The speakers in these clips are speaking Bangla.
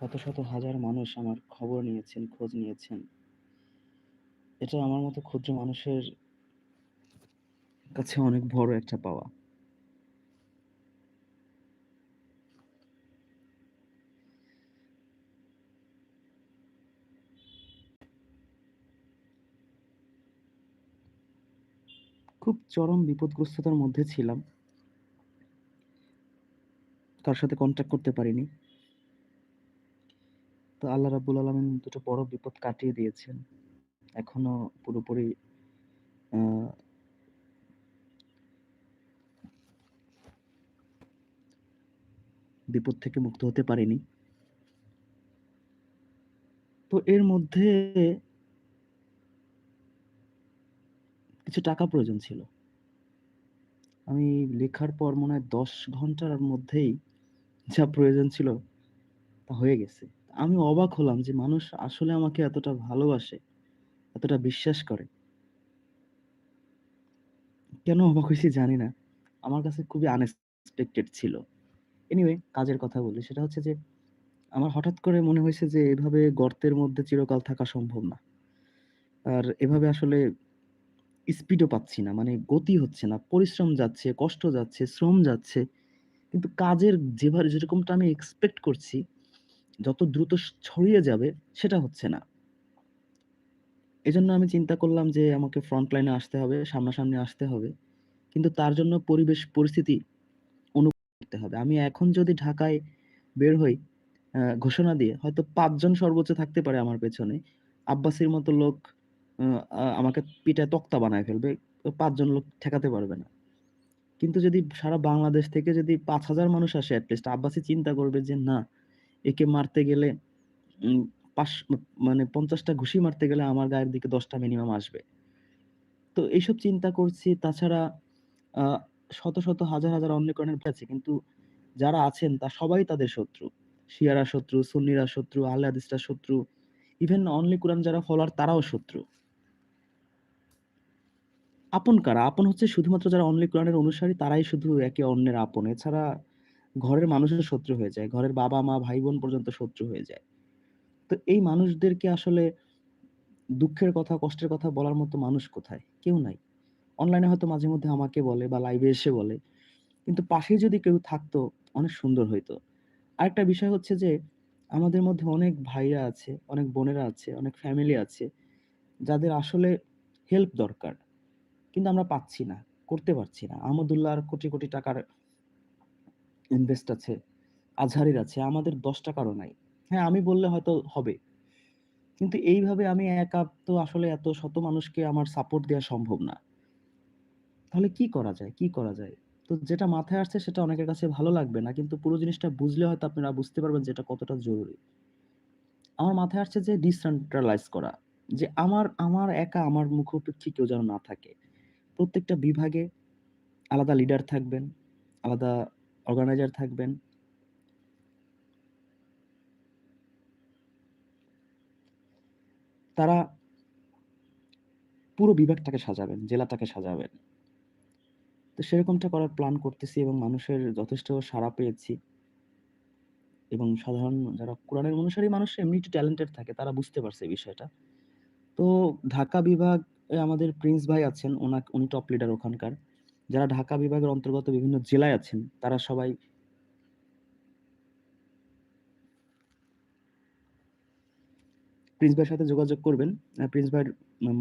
শত, শত হাজার মানুষ আমার খবর নিয়েছেন, খোঁজ নিয়েছেন। এটা আমার মতো ক্ষুদ্র মানুষের কাছে অনেক বড় একটা পাওয়া। খুব চরম বিপদগ্রস্ততার মধ্যে ছিলাম। তার সাথে কন্ট্যাক্ট করতে পারিনি। তো আল্লাহ রাব্বুল আলামিন দুটো বড় বিপদ কাটিয়ে দিয়েছেন। এখনও পুরোপুরি বিপদ থেকে মুক্ত হতে পারিনি। তো এর মধ্যে কিছু টাকা প্রয়োজন ছিল। আমি লেখার পর মনে হয় ১০ ঘণ্টার মধ্যেই যা প্রয়োজন ছিল তা হয়ে গেছে। আমি অবাক হলাম যে মানুষ আসলে আমাকে এতটা ভালোবাসে, এতটা বিশ্বাস করে। কেন অবাক হয়েছি জানি না। আমার কাছে খুবই আনএক্সপেক্টেড ছিল। এনিওয়ে কাজের কথা বলি। সেটা হচ্ছে যে আমার হঠাৎ করে মনে হয়েছে যে এভাবে গর্তের মধ্যে চিরকাল থাকা সম্ভব না। আর এভাবে আসলে স্পিডও পাচ্ছি না। মানে গতি হচ্ছে না। পরিশ্রম যাচ্ছে, কষ্ট যাচ্ছে, শ্রম যাচ্ছে। কিন্তু কাজের যেভাবে যেরকমটা আমি এক্সপেক্ট করছি, যত দ্রুত ছড়িয়ে যাবে সেটা হচ্ছে না। এজন্য আমি চিন্তা করলাম যে আমাকে ফ্রন্ট লাইনে আসতে হবে, সামনাসামনি আসতে হবে। কিন্তু তার জন্য পরিবেশ পরিস্থিতি করতে হবে। আমি এখন যদি ঢাকায় বের হই ঘোষণা দিয়ে হয়তো ৫ জন সর্বোচ্চ থাকতে পারে আমার পেছনে। আব্বাসির মতো লোক আমাকে পিটায় তক্তা বানায় ফেলবে। ৫ জন লোক ঠেকাতে পারবে না। কিন্তু যদি সারা বাংলাদেশ থেকে যদি ৫,০০০ মানুষ আসে এট লিস্ট আব্বাসি চিন্তা করবে যে না, একে মারতে গেলে পাঁচ মানে ৫০ টা ঘুষি মারতে গেলে আমার গায়ের দিকে দশটা মিনিমাম আসবে। তো এইসব চিন্তা করছি। তাছাড়া শত, শত হাজার, হাজার অন্যকরণের আছে। কিন্তু যারা আছেন তা সবাই তাদের শত্রু। শিয়ারা শত্রু, সুন্নিরা শত্রু, হাদিসরা শত্রু। ইভেন অনলি কুরআন যারা ফলোয়ার তারাও শত্রু। আপন কারা? আপন হচ্ছে শুধুমাত্র যারা অনলি কোরআনের অনুসারী তারাই শুধু একে অন্যের আপন। এছাড়া ঘরের মানুষের শত্রু হয়ে যায়। ঘরের বাবা-মা, ভাই-বোন পর্যন্ত শত্রু হয়ে যায়। তো এই মানুষদেরকে আসলে দুঃখের কথা, কষ্টের কথা বলার মতো মানুষ কোথায়? কেউ নাই। অনলাইনে হয়তো মাঝে মধ্যে আমাকে বলে বা লাইভে এসে বলে। কিন্তু পাশেই যদি কেউ থাকতো অনেক সুন্দর হইতো। আরেকটা বিষয় হচ্ছে যে আমাদের মধ্যে অনেক ভাইরা আছে, অনেক বোনেরা আছে, অনেক ফ্যামিলি আছে যাদের আসলে হেল্প দরকার। কিন্তু আমরা পাচ্ছি না, করতে পারছি না। আহমদুল্লাহর কোটি, কোটি টাকার ইনভেস্ট আছে, আজহারের আছে, আমাদের ৳১০ ও নাই। হ্যাঁ, আমি বললে হয়তো হবে। কিন্তু এইভাবে আমি একা তো আসলে এত শত মানুষকে আমার সাপোর্ট দেওয়া সম্ভব না। তাহলে কি করা যায়, কি করা যায়? তো যেটা মাথায় আসছে সেটা অনেকের কাছে ভালো লাগবে না। কিন্তু পুরো জিনিসটা বুঝলে হয়তো আপনারা বুঝতে পারবেন যে এটা কতটা জরুরি। আমার মাথায় আসছে যে ডিসেন্ট্রালাইজ করা। যে আমার আমার একা আমার মুখোপেক্ষী কেউ যেন না থাকে। প্রত্যেকটা বিভাগে আলাদা লিডার থাকবেন, আলাদা অর্গানাইজার থাকবেন। তারা পুরো বিভাগটাকে সাজাবেন, জেলাটাকে সাজাবেন। তো সেরকমটা করার প্ল্যান করতেছি এবং মানুষের যথেষ্ট সাড়া পেয়েছি। এবং সাধারণ যারা কোরআনের অনুসারী মানুষ এমনি একটু ট্যালেন্টেড থাকে। তারা বুঝতে পারছে এই বিষয়টা। তো ঢাকা বিভাগে আমাদের প্রিন্স ভাই আছেন। উনা উনি টপ লিডার ওখানকার। যারা ঢাকা বিভাগের অন্তর্গত বিভিন্ন জেলায় আছেন তারা সবাই প্রিন্স ভাইয়ের সাথে যোগাযোগ করবেন। প্রিন্স ভাইয়ের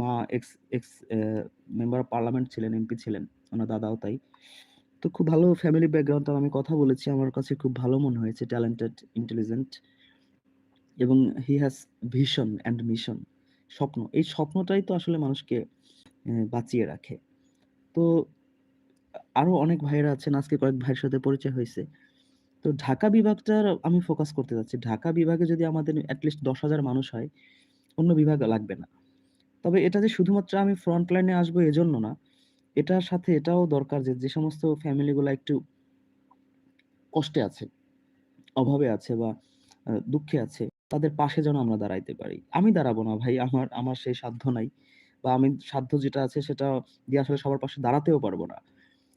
মা ex ex member of parliament ছিলেন, এমপি ছিলেন। উনার দাদাও তাই। তো খুব ভালো ফ্যামিলি ব্যাকগ্রাউন্ড আমি কথা বলেছি। আমার কাছে খুব ভালো মনে হয়েছে। ট্যালেন্টেড, ইন্টেলিজেন্ট এবং he has vision and mission. স্বপ্ন। এই স্বপ্নটাই তো আসলে মানুষকে বাঁচিয়ে রাখে। তো আরও অনেক ভাইয়েরা আছেন। আজকে কয়েক ভাইয়ের সাথে পরিচয় হইছে। তো ঢাকা বিভাগটার আমি ফোকাস করতে চাচ্ছি। ঢাকা বিভাগে যদি আমাদের এট লিস্ট ১০,০০০ মানুষ হয়, অন্য বিভাগ লাগবে না। তবে এটা যে শুধুমাত্র আমি ফ্রন্ট লাইনে আসব এজন্য না। এটার সাথে এটাও দরকার যে, যে সমস্ত ফ্যামিলি গুলা একটু কষ্টে আছে, অভাবে আছে বা দুঃখে আছে, তাদের পাশে যেন আমরা দাঁড়াইতে পারি। আমি দাঁড়াবো না ভাই। আমার আমার সেই সাধ্য নাই। বা আমি সাধ্য যেটা আছে সেটা দিয়ে আসলে সবার পাশে দাঁড়াতেও পারব না।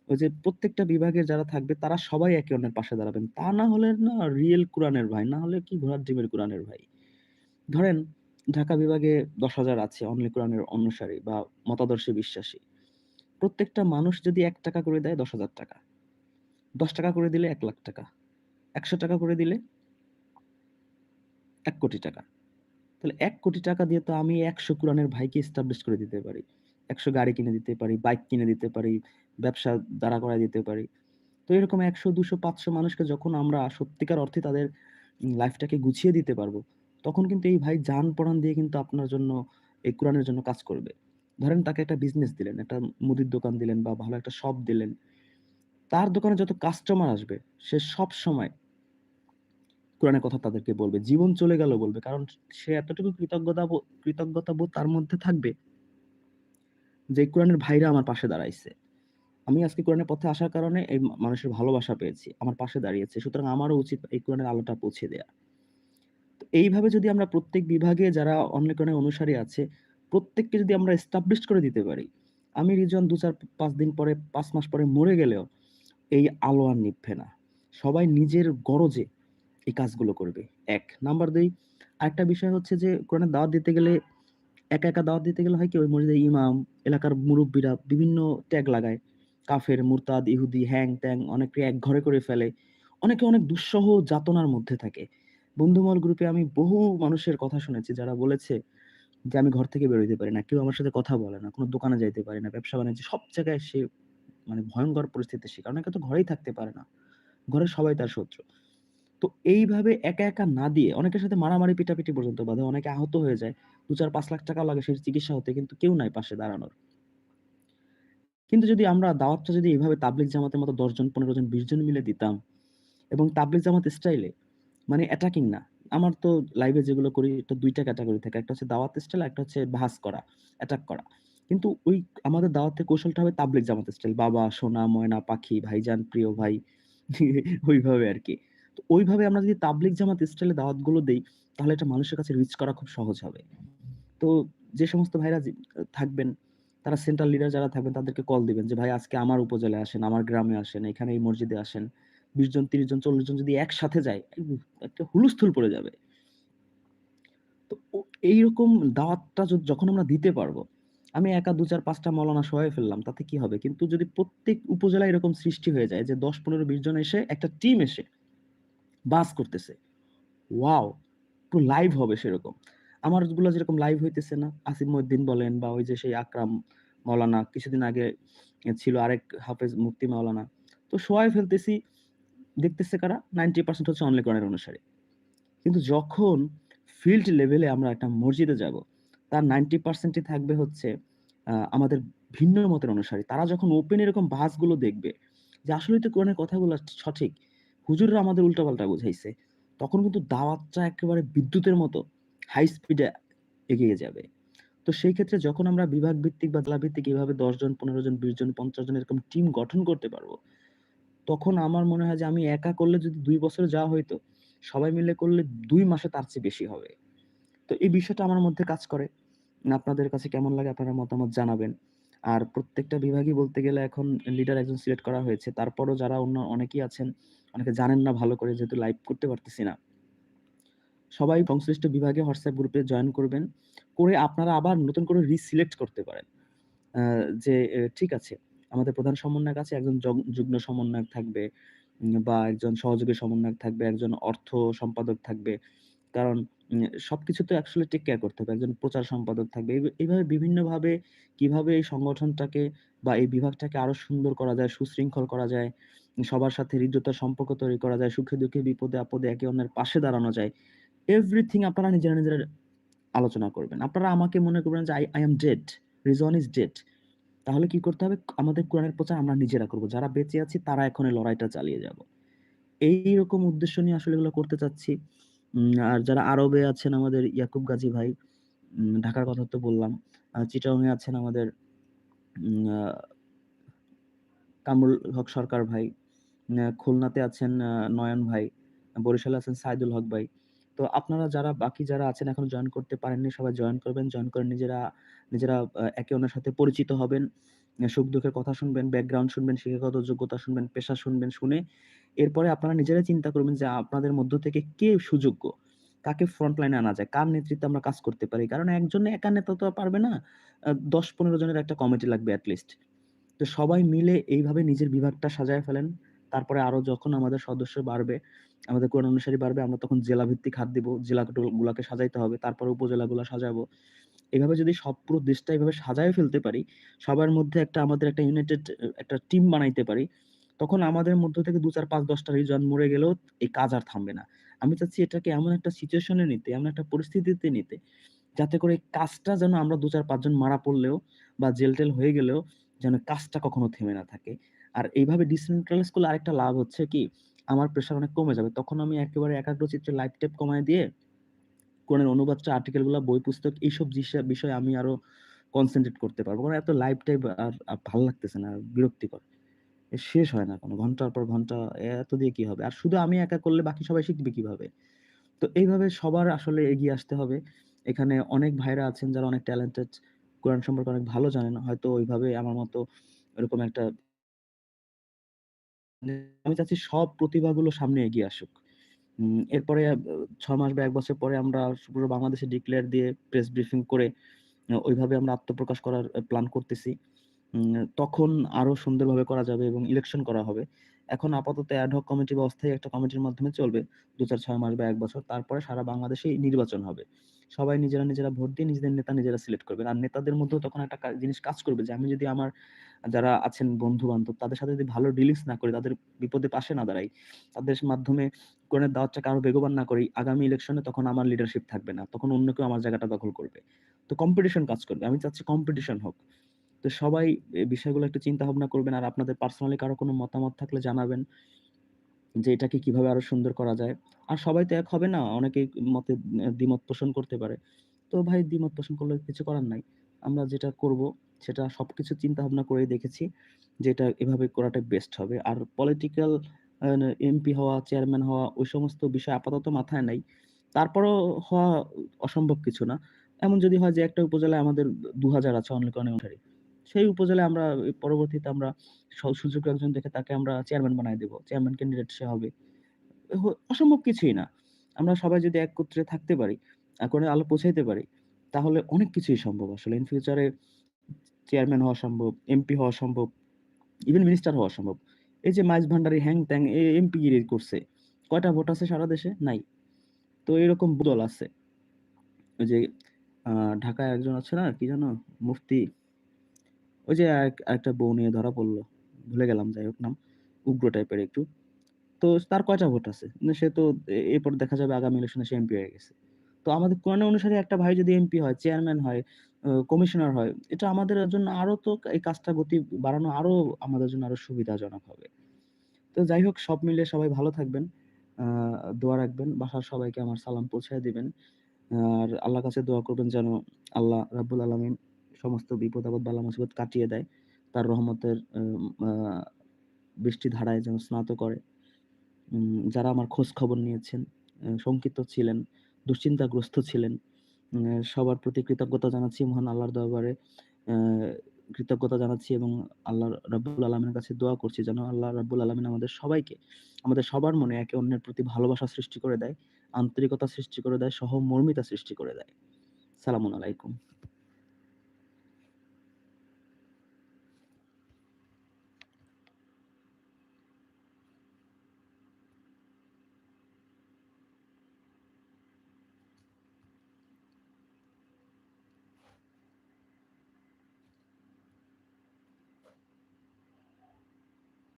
ওই যে প্রত্যেকটা বিভাগের যারা থাকবে তারা সবাই একে অন্যের পাশে দাঁড়াবেন। তা না হলে না রিয়েল কোরআনের ভাই, না হলে কি ঘোড়ার ডিমের কোরআনের ভাই। ধরেন ঢাকা বিভাগে ১০,০০০ আছে অনলি কোরআনের অনুসারী বা মতাদর্শে বিশ্বাসী। প্রত্যেকটা মানুষ যদি এক টাকা করে দেয় ৳১০,০০০ ৳১০ করে দিলে এক লাখ টাকা একশো টাকা করে দিলে এক কোটি টাকা তাহলে এক কোটি টাকা দিয়ে তো আমি ১০০ কোরআনের ভাইকে এস্টাবলিশ করে দিতে পারি। ১০০ গাড়ি কিনে দিতে পারি, বাইক কিনে দিতে পারি, ব্যবসা দাঁড়া করায় দিতে পারি। তো এরকম একশো দুশো পাঁচশো মানুষকে যখন আমরা সত্যিকার অর্থে তাদের লাইফটাকে গুছিয়ে দিতে পারব, তখন কিন্তু এই ভাই জান-পরাণ দিয়ে কিন্তু আপনার জন্য এই কোরআনের জন্য কাজ করবে। ধরেন তাকে একটা বিজনেস দিলেন, একটা মুদির দোকান দিলেন বা ভালো একটা শপ দিলেন। তার দোকানে যত কাস্টমার আসবে সে সব সময় কোরআনের কথা তাদেরকে বলবে। জীবন চলে গেলেও বলবে। কারণ সে এতটুকু কৃতজ্ঞতা বো কৃতজ্ঞতাবোধ তার মধ্যে থাকবে যে কোরআনের ভাইরা আমার পাশে দাঁড়াইছে। আমি আজকে কোরআনের পথে আসার কারণে এই মানুষের ভালোবাসা পেয়েছি। আমার পাশে দাঁড়িয়েছে। সুতরাং আমারও উচিত এই কোরআনের আলোটা পৌঁছে দেয়া। তো এইভাবে যদি আমরা প্রত্যেক বিভাগে যারা অন্য কোরআনের অনুসারী আছে, প্রত্যেককে যদি আমরা এস্টাবলিশড করে দিতে পারি, আমি রিজন ২, ৪, ৫ দিন পরে পাঁচ মাস পরে মরে গেলেও এই আলো আর নিভবে না। সবাই নিজের গরজে এই কাজগুলো করবে। এক নাম্বার দুই আরেকটা বিষয় হচ্ছে যে কোরআনের দাওয়াত দিতে গেলে একা, একা দাওয়াত দিতে গেলে হয় কি ওই মসজিদের ইমাম, এলাকার মুরুব্বিরা বিভিন্ন ট্যাগ লাগায়। কাফের, মুরতাদ, ইহুদি, হ্যাং-ত্যাং এক ঘরে করে ফেলে। অনেকে অনেক দুঃসহ যাতনার মধ্যে থাকে। বন্ধুমহল গ্রুপে আমি বহু মানুষের কথা শুনেছি যারা বলেছে যে, "আমি ঘর থেকে বেরোতে পারি না। কেউ আমার সাথে কথা বলে না। কোনো দোকানে যাইতে পারি না। ব্যবসা-বাণিজ্য সব জায়গায় সে মানে ভয়ংকর পরিস্থিতির শিকার। অনেকে তো ঘরেই থাকতে পারে না। ঘরের সবাই তার শত্রু।" তো এইভাবে একা, একা না দিয়ে অনেকের সাথে মারামারি পিটাপিটি পর্যন্ত বাধে। অনেকে আহত হয়ে যায়। ২, ৪, ৫ লাখ টাকাও লাগে সেই চিকিৎসা হতে কিন্তু কেউ নাই পাশে দাঁড়ানোর। কিন্তু যদি আমরা দাওয়াতটা যদি এভাবে তাবলিগ জামাতের মতো ১০ জন, ১৫ জন, ২০ জন মিলে দিতাম এবং তাবলিগ জামাত স্টাইলে মানে অ্যাটাকিং না। আমার তো লাইভে যেগুলো করি এটা ২ টা ক্যাটেগরি থাকে। একটা হচ্ছে দাওয়াত স্টাইল, একটা হচ্ছে বাহাস করা, অ্যাটাক করা। কিন্তু ওই আমাদের দাওয়াতের কৌশলটা হবে তাবলিগ জামাত স্টাইল। বাবা, সোনা, ময়না, পাখি, ভাইজান, প্রিয় ভাই ওইভাবে আরকি। তো ওইভাবে আমরা যদি তাবলিগ জামাত স্টাইলে দাওয়াতগুলো দেই, তাহলে এটা মানুষের কাছে রিচ করা খুব সহজ হবে। তো যে সমস্ত ভাইরা থাকবেন, তারা সেন্ট্রাল লিডার যারা থাকবেন তাদেরকে কল দিবেন যে, "ভাই আজকে আমার উপজেলায় আসেন, আমার গ্রামে আসেন, এখানে এই মসজিদে আসেন।" ২০ জন, ৩০ জন, ৪০ জন যদি একসাথে যায়, একটা হুলস্থুল পড়ে যাবে। তো এইরকম দাওয়াতটা যখন আমরা দিতে পারব, আমি একা ২, ৪, ৫ টা মাওলানা সহায় ফেললাম, তাতে কি হবে? কিন্তু যদি প্রত্যেক উপজেলায় এরকম সৃষ্টি হয়ে যায় যে দশ পনেরো বিশ জন এসে একটা টিম এসে বাস করতেছে। ওয়াও! পুরো লাইভ হবে সেরকম। আমারগুলা যেরকম লাইভ হইতেছে না, আসিফ মহিউদ্দিন বলেন বা ওই যে সেই আকরাম মাওলানা কিছুদিন আগে ছিল আরেক হাফেজ মুফতি মাওলানা। তো সবাই ফেলতেছি, দেখতেছে কারা? 90% হচ্ছে অনলি কোরআনের অনুসারী। কিন্তু যখন ফিল্ড লেভেলে আমরা একটা মসজিদে যাব, তার 90% থাকবে হচ্ছে আমাদের ভিন্ন মতের অনুসারী। তারা যখন ওপেন এরকম বাহাসগুলো দেখবে যে আসলে তো কোরআনের কথাগুলো সঠিক। হুজুররা আমাদের উল্টাপাল্টা বুঝাইছে। তখন কিন্তু দাওয়াতটা একেবারে বিদ্যুতের মতো হাই স্পিডে এগিয়ে যাবে। তো সেই ক্ষেত্রে যখন আমরা বিভাগ ভিত্তিক বা জেলা ভিত্তিক এভাবে ১০ জন, ১৫ জন, ২০ জন, ৫০ জন এরকম টিম গঠন করতে পারব, তখন আমার মনে হয় যে আমি একা করলে যদি দুই বছরে যাওয়া হইতো, সবাই মিলে করলে দুই মাসে তার চেয়ে বেশি হবে। তো এই বিষয়টা আমার মধ্যে কাজ করে। আপনাদের কাছে কেমন লাগে আপনারা মতামত জানাবেন। আর প্রত্যেকটা বিভাগই বলতে গেলে এখন লিডার একজন সিলেক্ট করা হয়েছে। তারপরও যারা অন্য অনেকেই আছেন, অনেকে জানেন না ভালো করে যেহেতু লাইভ করতে পারতেছি না। সবাই সংশ্লিষ্ট বিভাগে হোয়াটসঅ্যাপ গ্রুপে জয়েন করবেন। করে আপনারা আবার নতুন করে রিসিলেক্ট করতে পারেন। যে ঠিক আছে, আমাদের প্রধান সমন্বয়ক আছে, একজন যুগ্ম সমন্বয়ক থাকবে বা একজন সহযোগী সমন্বয়ক থাকবে, একজন অর্থ সম্পাদক থাকবে। কারণ সবকিছু তো আসলে টেক কেয়ার করতে হবে। একজন প্রচার সম্পাদক থাকবে। এই এইভাবে বিভিন্নভাবে কীভাবে এই সংগঠনটাকে বা এই বিভাগটাকে আরও সুন্দর করা যায়, সুশৃঙ্খল করা যায়, সবার সাথে হৃদ্যতার সম্পর্ক তৈরি করা যায়, সুখে দুঃখে বিপদে আপদে একে অন্যের পাশে দাঁড়ানো যায়। এভরিথিং আপনারা নিজেরা, নিজেরা আলোচনা করবেন। আপনারা আমাকে মনে করবেন যে I I am dead, Rizwan is dead. তাহলে কি করতে হবে? আমাদের কোরআনের প্রচার আমরা নিজেরা করব। যারা বেঁচে আছি তারা এখন লড়াইটা চালিয়ে যাব। এইরকম উদ্দেশ্য নিয়ে আসলে এগুলো করতে চাচ্ছি। আর যারা আরবে আছেন আমাদের ইয়াকুব গাজী ভাই, ঢাকার কথা তো বললাম। এ আছেন আমাদের কামরুল হক সরকার ভাই, খুলনাতে আছেন নয়ন ভাই, বরিশালে আছেন সাইদুল হক ভাই। তো আপনারা যারা বাকি যারা আছেন এখন জয়েন করতে পারেননি সবাই জয়েন করবেন। জয়েন করে নিজেরা, নিজেরা একে অন্যের সাথে পরিচিত হবেন। সুখ-দুঃখের কথা শুনবেন, ব্যাকগ্রাউন্ড শুনবেন, শিক্ষাগত যোগ্যতা শুনবেন, পেশা শুনবেন। শুনে এরপরে আপনারা নিজেরাই চিন্তা করবেন যে আপনাদের মধ্য থেকে কে সুযোগ্য? কাকে ফ্রন্ট লাইনে আনা যায়? কার নেতৃত্বে আমরা কাজ করতে পারি? কারণ একজন একা নেতা তো পারবে না। দশ ১০-১৫ জনের একটা কমিটি লাগবে এট লিস্ট। তো সবাই মিলে এইভাবে নিজের বিভাগটা সাজায় ফেলেন। তারপরে আরও যখন আমাদের সদস্য বাড়বে, আমাদের কোরআন অনুসারী বাড়বে, আমরা তখন জেলা ভিত্তিক হাত দিব। জেলা গুলাকে সাজাইতে হবে। তারপরে উপজেলাগুলা সাজাবো। এভাবে যদি সব পুরো দেশটা এভাবে সাজায় ফেলতে পারি, সবার মধ্যে একটা আমাদের একটা ইউনাইটেড একটা টিম বানাইতে পারি, তখন আমাদের মধ্য থেকে ২, ৪, ৫, ১০ টা রিজন মরে গেলেও এই কাজ আর থামবে না। আমি চাচ্ছি এটাকে এমন একটা সিচুয়েশন নিতে, এমন একটা পরিস্থিতিতে নিতে, যাতে করে কাজটা যেন আমরা ২, ৪, ৫ জন মারা পড়লেও বা জেল-টেল হয়ে গেলেও যেন কাজটা কখনো থেমে না থাকে। আর এইভাবে ডিসেন্ট্রালাইজ করলে আরেকটা লাভ হচ্ছে কি, আমার প্রেশার অনেক কমে যাবে। তখন আমি একেবারে একাগ্রচিত্তে লাইভ ট্যাপ কমায় দিয়ে কোরআনের অনুবাদটা, আর্টিকেলগুলা, বই পুস্তক এইসব বিষয়ে আমি আরও কনসেন্ট্রেট করতে পারব। কারণ এত লাইভ টাইপ আর ভালো লাগতেছে না, বিরক্তিকর। শেষ হয় না কোনো। ঘণ্টার পর ঘণ্টা এত দিয়ে কি হবে? আর শুধু আমি একা করলে বাকি সবাই শিখবে কীভাবে? তো এইভাবে সবার আসলে এগিয়ে আসতে হবে। এখানে অনেক ভাইরা আছেন যারা অনেক ট্যালেন্টেড, কোরআন সম্পর্কে অনেক ভালো জানেন। হয়তো ওইভাবে আমার মতো এরকম একটা আমি চাচ্ছি সব প্রতিভাগুলো সামনে এগিয়ে আসুক। এরপরে ছ মাস বা এক বছর পরে আমরা পুরো বাংলাদেশে ডিক্লেয়ার দিয়ে প্রেস ব্রিফিং করে ওইভাবে আমরা আত্মপ্রকাশ করার প্ল্যান করতেছি। তখন আরও সুন্দরভাবে করা যাবে এবং ইলেকশন করা হবে। এখন আপাতত এড হক কমিটি বা অস্থায়ী একটা কমিটির মাধ্যমে চলবে। ২, ৪, ৬ মাস বা এক বছর। তারপরে সারা বাংলাদেশেই নির্বাচন হবে। সবাই নিজেরা, নিজেরা ভোট দিয়ে নিজেদের নেতা নিজেরা সিলেক্ট করবেন। আর নেতাদের মধ্যেও তখন একটা জিনিস কাজ করবে যে আমি যদি আমার যারা আছেন বন্ধু-বান্ধব তাদের সাথে যদি ভালো ডিলিংস না করি, তাদের বিপদে পাশে না দাঁড়াই, তাদের মাধ্যমে কোরআনের দাওয়াতটাকে আরও বেগবান না করি, আগামী ইলেকশনে তখন আমার লিডারশিপ থাকবে না। তখন অন্য কেউ আমার জায়গাটা দখল করবে। তো কম্পিটিশন কাজ করবে। আমি চাচ্ছি কম্পিটিশন হোক। তো সবাই বিষয়গুলো একটু চিন্তা ভাবনা করবেন। আর আপনাদের পার্সোনালি কারও কোনো মতামত থাকলে জানাবেন। যে এটাকে কীভাবে আরও সুন্দর করা যায়। আর সবাই তো এক হবে না। অনেকেই মতে দ্বিমত পোষণ করতে পারে। তো ভাই দ্বিমত পোষণ করলে কিছু করার নাই। আমরা যেটা করব সেটা সবকিছু চিন্তা ভাবনা করেই দেখেছি যে এটা এভাবে করাটা বেস্ট হবে। আর পলিটিক্যাল এমপি হওয়া, চেয়ারম্যান হওয়া ওই সমস্ত বিষয় আপাতত মাথায় নাই। তারপরও হওয়া অসম্ভব কিছু না। এমন যদি হয় যে একটা উপজেলায় আমাদের ২০০০ আছে অনলি কোরআনের অনুসারী। সেই উপজেলায় আমরা পরবর্তীতে আমরা স সুযোগ্য একজন দেখে তাকে আমরা চেয়ারম্যান বানায় দিব। চেয়ারম্যান ক্যান্ডিডেট সে হবে। অসম্ভব কিছুই না। আমরা সবাই যদি একত্রে থাকতে পারি, কোরআনের আলো পৌঁছাইতে পারি, তাহলে অনেক কিছুই সম্ভব আসলে। ইন ফিউচার চেয়ারম্যান হওয়া সম্ভব, এমপি হওয়া সম্ভব, ইভেন মিনিস্টার হওয়া সম্ভব। এই যে মাইজ ভান্ডারি হ্যাং-ত্যাং এ এমপিগিরি করছে। কয়টা ভোট আছে সারা দেশে? নাই। তো এরকম দল আছে। ওই যে ঢাকায় একজন আছে না? কি যেন? মুফতি। ওই যে আরেকটা বউ নিয়ে ধরা পড়ল ভুলে গেলাম যাই হোক নাম। উগ্র টাইপের একটু। তো তার কয়টা ভোট আছে? না সে তো এরপর দেখা যাবে আগামী ইলেকশনে সে এমপি হয়ে গেছে। তো আমাদের কোরআন অনুসারে একটা ভাই যদি এমপি হয়, চেয়ারম্যান হয়, কমিশনার হয়, এটা আমাদের জন্য আরও তো এই কাজটা গতি বাড়ানো আরও আমাদের জন্য আরও সুবিধাজনক হবে। তো যাই হোক সব মিলিয়ে সবাই ভালো থাকবেন। দোয়া রাখবেন। বাসার সবাইকে আমার সালাম পৌঁছায় দিবেন। আর আল্লাহর কাছে দোয়া করবেন যেন আল্লাহ রাব্বুল আলামিন সমস্ত বিপদ-আপদ বালা-মুসিবত কাটিয়ে দেয়। তার রহমতের বৃষ্টি ধারায় যেন স্নাত করে। যারা আমার খোঁজ খবর নিয়েছেন, শঙ্কিত ছিলেন, দুশ্চিন্তাগ্রস্ত ছিলেন, সবার প্রতি কৃতজ্ঞতা জানাচ্ছি মহান আল্লাহর দরবারে। কৃতজ্ঞতা জানাচ্ছি এবং আল্লাহ রাব্বুল আলামিনের কাছে দোয়া করছি যেন আল্লাহ রাব্বুল আলামিন আমাদের সবাইকে, আমাদের সবার মনে একে অন্যের প্রতি ভালোবাসা সৃষ্টি করে দেয়, আন্তরিকতা সৃষ্টি করে দেয়, সহমর্মিতা সৃষ্টি করে দেয়। সালামুন আলাইকুম।